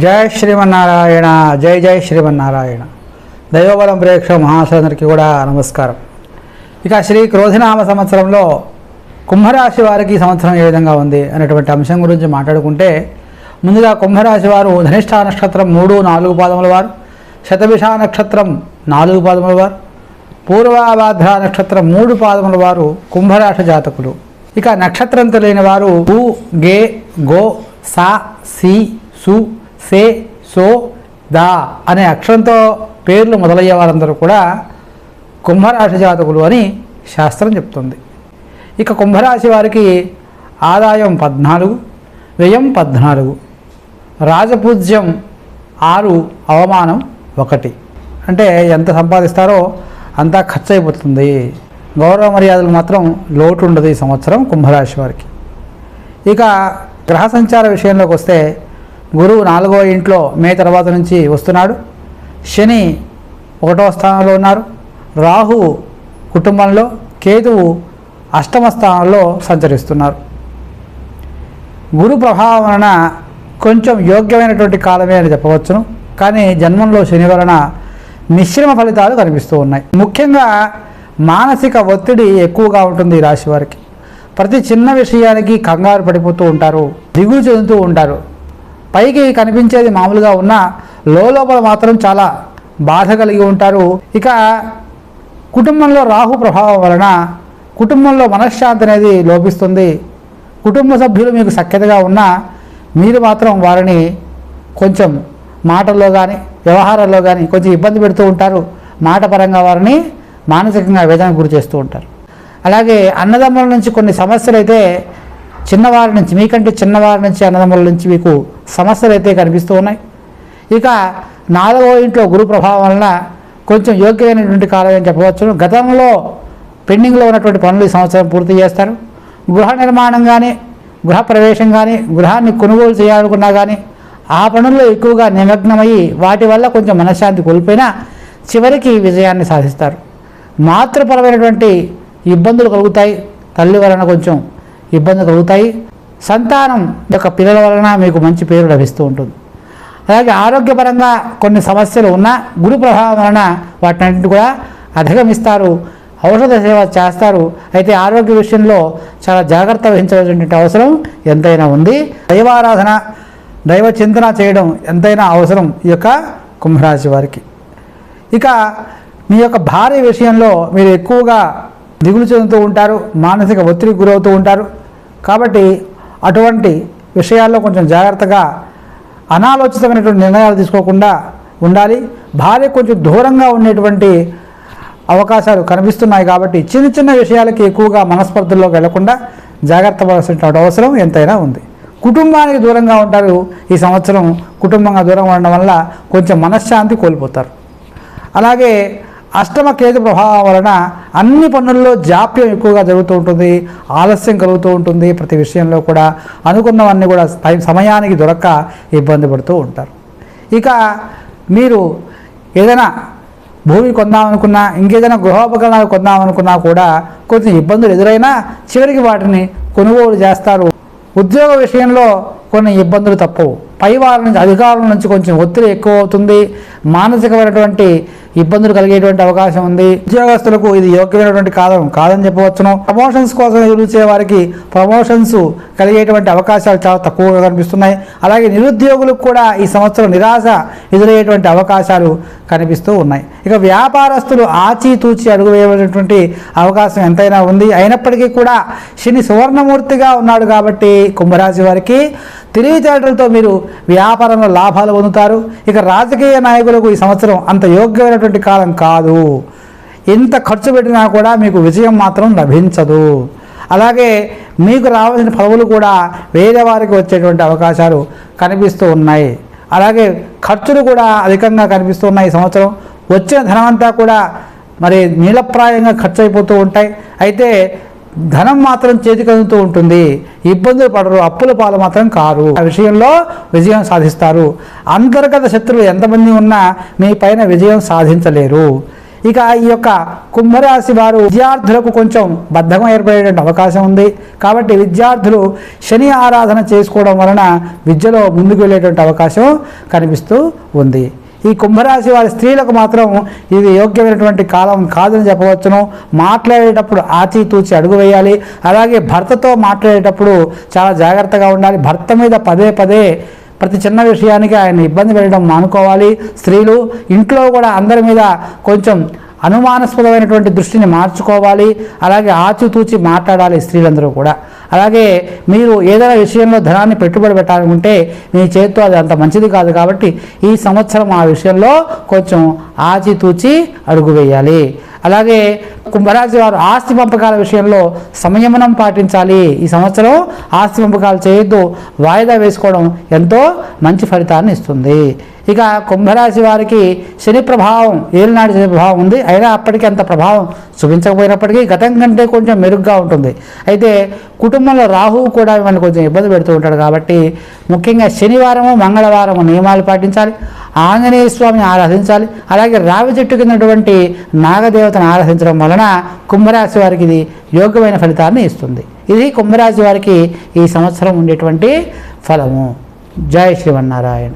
జయ శ్రీమన్నారాయణ జై జై శ్రీమన్నారాయణ. దైవబలం ప్రేక్ష మహాశులందరికీ కూడా నమస్కారం. ఇక శ్రీ క్రోధినామ సంవత్సరంలో కుంభరాశి వారికి సంవత్సరం ఏ విధంగా ఉంది అనేటువంటి అంశం గురించి మాట్లాడుకుంటే ముందుగా కుంభరాశి వారు ధనిష్ఠా నక్షత్రం మూడు నాలుగు పాదముల వారు శతభిష నక్షత్రం నాలుగు పాదముల వారు పూర్వాభాద్ర నక్షత్రం మూడు పాదముల వారు కుంభరాశి జాతకులు. ఇక నక్షత్రం తెలియని వారు ఊ గే గో సా సి సు సే సో దా అనే అక్షరంతో పేర్లు మొదలయ్యే వారందరూ కూడా కుంభరాశి జాతకులు అని శాస్త్రం చెప్తుంది. ఇక కుంభరాశి వారికి ఆదాయం పద్నాలుగు వ్యయం పద్నాలుగు రాజపూజ్యం ఆరు అవమానం ఒకటి. అంటే ఎంత సంపాదిస్తారో అంతా ఖర్చు అయిపోతుంది గౌరవ మర్యాదలు మాత్రం లోటు ఉండదు ఈ సంవత్సరం కుంభరాశి వారికి. ఇక గ్రహ సంచార విషయంలోకి వస్తే గురువు నాలుగో ఇంట్లో మే తర్వాత నుంచి వస్తున్నాడు. శని ఒకటవ స్థానంలో ఉన్నారు. రాహు కుటుంబంలో కేతువు అష్టమ స్థానంలో సంచరిస్తున్నారు. గురు ప్రభావం వలన కొంచెం యోగ్యమైనటువంటి కాలమే అని చెప్పవచ్చును. కానీ జన్మంలో శని వలన మిశ్రమ ఫలితాలు కనిపిస్తూ ఉన్నాయి. ముఖ్యంగా మానసిక ఒత్తిడి ఎక్కువగా ఉంటుంది ఈ రాశి వారికి. ప్రతి చిన్న విషయానికి కంగారు పడిపోతూ ఉంటారు. దిగులు చెందుతూ ఉంటారు. పైకి కనిపించేది మామూలుగా ఉన్న లోపల మాత్రం చాలా బాధ కలిగి ఉంటారు. ఇక కుటుంబంలో రాహు ప్రభావం వలన కుటుంబంలో మనశ్శాంతి అనేది లోపిస్తుంది. కుటుంబ సభ్యులు మీకు సఖ్యతగా ఉన్నా మీరు మాత్రం వారిని కొంచెం మాటల్లో కానీ వ్యవహారాల్లో కానీ కొంచెం ఇబ్బంది పెడుతూ ఉంటారు. మాట పరంగా వారిని మానసికంగా వేదనకు గురి చేస్తూ ఉంటారు. అలాగే అన్నదమ్ముల నుంచి కొన్ని సమస్యలు అయితే చిన్నవారి నుంచి మీకంటే చిన్నవారి నుంచి అన్నదమ్ముల నుంచి మీకు సమస్యలు అయితే కనిపిస్తూ ఉన్నాయి. ఇక నాలుగో ఇంట్లో గురు ప్రభావం వలన కొంచెం యోగ్యమైనటువంటి కాలం అని చెప్పవచ్చును. గతంలో పెండింగ్లో ఉన్నటువంటి పనులు ఈ సంవత్సరం పూర్తి చేస్తారు. గృహ నిర్మాణం కానీ గృహ ప్రవేశం కానీ గృహాన్ని కొనుగోలు చేయాలనుకున్నా కానీ ఆ పనుల్లో ఎక్కువగా నిమగ్నమయ్యి వాటి వల్ల కొంచెం మనశ్శాంతి కోల్పోయినా చివరికి విజయాన్ని సాధిస్తారు. మాతృపరమైనటువంటి ఇబ్బందులు కలుగుతాయి. తల్లి వలన కొంచెం ఇబ్బందులు కలుగుతాయి. సంతానం యొక్క పిల్లల వలన మీకు మంచి పేరు లభిస్తూ ఉంటుంది. అలాగే ఆరోగ్యపరంగా కొన్ని సమస్యలు ఉన్నా గురు ప్రభావం వలన వాటిని కూడా అధిగమిస్తారు. ఔషధ సేవ చేస్తారు. అయితే ఆరోగ్య విషయంలో చాలా జాగ్రత్త వహించవలసినటువంటి అవసరం ఎంతైనా ఉంది. దైవారాధన దైవ చింతన చేయడం ఎంతైనా అవసరం ఈ యొక్క కుంభరాశి వారికి. ఇక మీ యొక్క భార్య విషయంలో మీరు ఎక్కువగా దిగులు చెందుతూ ఉంటారు. మానసిక ఒత్తిడికి గురవుతూ ఉంటారు. కాబట్టి అటువంటి విషయాల్లో కొంచెం జాగ్రత్తగా అనాలోచితమైనటువంటి నిర్ణయాలు తీసుకోకుండా ఉండాలి. భార్య కొంచెం దూరంగా ఉండేటువంటి అవకాశాలు కనిపిస్తున్నాయి కాబట్టి చిన్న చిన్న విషయాలకి ఎక్కువగా మనస్పర్ధల్లోకి వెళ్ళకుండా జాగ్రత్త పడాల్సిన అవసరం ఎంతైనా ఉంది. కుటుంబానికి దూరంగా ఉంటారు. ఈ సంవత్సరం కుటుంబంగా దూరంగా ఉండడం వల్ల కొంచెం మనశ్శాంతి కోల్పోతారు. అలాగే అష్టమ కేతు ప్రభావం వలన అన్ని పనుల్లో జాప్యం ఎక్కువగా జరుగుతూ ఉంటుంది ఆలస్యం కలుగుతూ ఉంటుంది ప్రతి విషయంలో కూడా. అనుకున్నవన్నీ కూడా టైం సమయానికి దొరక్క ఇబ్బంది పడుతూ ఉంటారు. ఇక మీరు ఏదైనా భూమి కొందామనుకున్నా ఇంకేదైనా గృహోపకరణాలు కొందామనుకున్నా కూడా కొంచెం ఇబ్బందులు ఎదురైనా చివరికి వాటిని కొనుగోలు చేస్తారు. ఉద్యోగ విషయంలో కొన్ని ఇబ్బందులు తప్పవు. పై వారి నుంచి అధికారుల నుంచి కొంచెం ఒత్తిడి ఎక్కువ అవుతుంది మానసికమైనటువంటి ఇబ్బందులు కలిగేటువంటి అవకాశం ఉంది. ఉద్యోగస్తులకు ఇది యోగ్యమైనటువంటి కాలం కాదని చెప్పవచ్చును. ప్రమోషన్స్ కోసం ఎదురుచే వారికి ప్రమోషన్స్ కలిగేటువంటి అవకాశాలు చాలా తక్కువగా కనిపిస్తున్నాయి. అలాగే నిరుద్యోగులకు కూడా ఈ సంవత్సరం నిరాశ ఎదురయ్యేటువంటి అవకాశాలు కనిపిస్తూ ఉన్నాయి. ఇక వ్యాపారస్తులు ఆచితూచి అడుగు వేయబడినటువంటి అవకాశం ఎంతైనా ఉంది. అయినప్పటికీ కూడా శని సువర్ణమూర్తిగా ఉన్నాడు కాబట్టి కుంభరాశి వారికి తెలివితేటలతో మీరు వ్యాపారంలో లాభాలు పొందుతారు. ఇక రాజకీయ నాయకులకు ఈ సంవత్సరం అంత యోగ్యమైనటువంటి కాలం కాదు. ఎంత ఖర్చు పెట్టినా కూడా మీకు విజయం మాత్రం లభించదు. అలాగే మీకు రావాల్సిన పదవులు కూడా వేరే వారికి వచ్చేటువంటి అవకాశాలు కనిపిస్తూ ఉన్నాయి. అలాగే ఖర్చులు కూడా అధికంగా కనిపిస్తూ ఉన్నాయి ఈ సంవత్సరం. వచ్చిన ధనమంతా కూడా మరి నీలప్రాయంగా ఖర్చు అయిపోతూ ఉంటాయి. అయితే ధనం మాత్రం చేతికందుతూ ఉంటుంది. ఇబ్బందులు పడరు అప్పుల పాలు మాత్రం కారు. ఆ విషయంలో విజయం సాధిస్తారు. అంతర్గత శత్రువులు ఎంతమంది ఉన్నా మీ పైన విజయం సాధించలేరు. ఇక ఈ యొక్క కుంభరాశి వారు విద్యార్థులకు కొంచెం బద్ధకం ఏర్పడేటువంటి అవకాశం ఉంది. కాబట్టి విద్యార్థులు శని ఆరాధన చేసుకోవడం వలన విద్యలో ముందుకు వెళ్ళేటువంటి అవకాశం కనిపిస్తూ ఉంది. ఈ కుంభరాశి వారి స్త్రీలకు మాత్రం ఇది యోగ్యమైనటువంటి కాలం కాదని చెప్పవచ్చును. మాట్లాడేటప్పుడు ఆచితూచి అడుగు వేయాలి. అలాగే భర్తతో మాట్లాడేటప్పుడు చాలా జాగ్రత్తగా ఉండాలి. భర్త మీద పదే పదే ప్రతి చిన్న విషయానికి ఆయన ఇబ్బంది పెట్టడం మానుకోవాలి. స్త్రీలు ఇంట్లో కూడా అందరి మీద కొంచెం అనుమానాస్పదమైనటువంటి దృష్టిని మార్చుకోవాలి. అలాగే ఆచితూచి మాట్లాడాలి స్త్రీలందరూ కూడా. అలాగే మీరు ఏదైనా విషయంలో ధనాన్ని పెట్టుబడి పెట్టాలనుకుంటే మీ చేతితో అది అంత మంచిది కాదు కాబట్టి ఈ సంవత్సరం ఆ విషయంలో కొంచెం ఆచితూచి అడుగు వేయాలి. అలాగే కుంభరాశి వారు ఆస్తి పంపకాల విషయంలో సంయమనం పాటించాలి. ఈ సంవత్సరం ఆస్తి పంపకాలు చేయొద్దు. వాయిదా వేసుకోవడం ఎంతో మంచి ఫలితాన్ని ఇస్తుంది. ఇక కుంభరాశి వారికి శని ప్రభావం ఏలినాటి శని ప్రభావం ఉంది. అయినా అప్పటికి అంత ప్రభావం చూపించకపోయినప్పటికీ గతం కంటే కొంచెం మెరుగ్గా ఉంటుంది. అయితే కుటుంబంలో రాహువు కూడా మిమ్మల్ని కొంచెం ఇబ్బంది పెడుతూ ఉంటాడు కాబట్టి ముఖ్యంగా శనివారము మంగళవారము నియమాలు పాటించాలి. ఆంజనేయ స్వామిని ఆరాధించాలి. అలాగే రావి చెట్టు కిందటువంటి నాగదేవతను ఆరాధించడం వల్ల వలన కుంభరాశి వారికి ఇది యోగ్యమైన ఫలితాన్ని ఇస్తుంది. ఇది కుంభరాశి వారికి ఈ సంవత్సరం ఉండేటువంటి ఫలము. జయ శ్రీమన్నారాయణ.